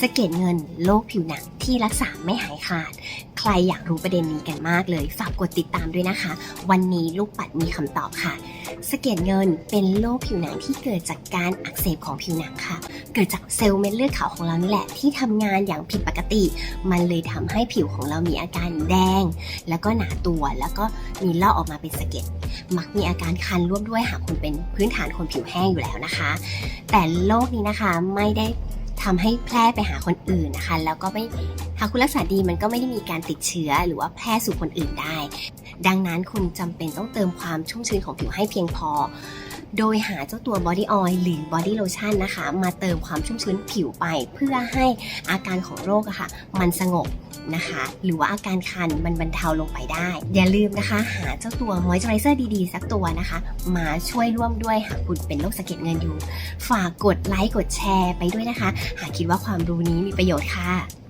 สะเก็ดเงินโรคผิวหนังที่รักษาไม่หายขาด ใครอยากรู้ประเด็นนี้กันมากเลย ฝากกดติดตามด้วยนะคะ วันนี้ลูกปัดมีคำตอบค่ะสะเก็ดเงินเป็นโรคผิวหนังที่เกิดจากการอักเสบของผิวหนังค่ะ เกิดจากเซลล์เม็ดเลือดขาวของเรานี่แหละ ที่ทำงานอย่างผิดปกติ มันเลยทำให้ผิวของเรามีอาการแดง แล้วก็หนาตัวแล้วก็มีลอกออกมาเป็นสะเก็ดมักมีอาการคันร่วมด้วยหากคุณเป็นพื้นฐานคนผิวแห้งอยู่แล้วนะคะ แต่โรคนี้นะคะไม่ได้ ทำให้แพร่ไปหาคนอื่นนะคะ แล้วก็ไม่หากคุณรักษาดีมันก็ไม่ได้มีการติดเชื้อหรือว่าแพร่สู่คนอื่นได้ ดังนั้นคุณจำเป็นต้องเติมความชุ่มชื้นของผิวให้เพียงพอ โดยหาเจ้าตัว Body Oil หรือ Body Lotion นนะคะ มาเติมความชุ่มชื้นผิวไปเพื่อให้อาการของโรคอะค่ะ มันสงบนะคะ หรือว่าอาการคันมันบรรเทาลงไปได้ อย่าลืมนะคะ หาเจ้าตัว Moisturizer ดีๆ สักตัวนะคะ มาช่วยร่วมด้วยหากคุณเป็นโรคสะเก็ดเงินอยู่ ฝากกดไลค์กดแชร์ไปด้วยนะคะ หากคิดว่าความรู้นี้มีประโยชน์ค่ะ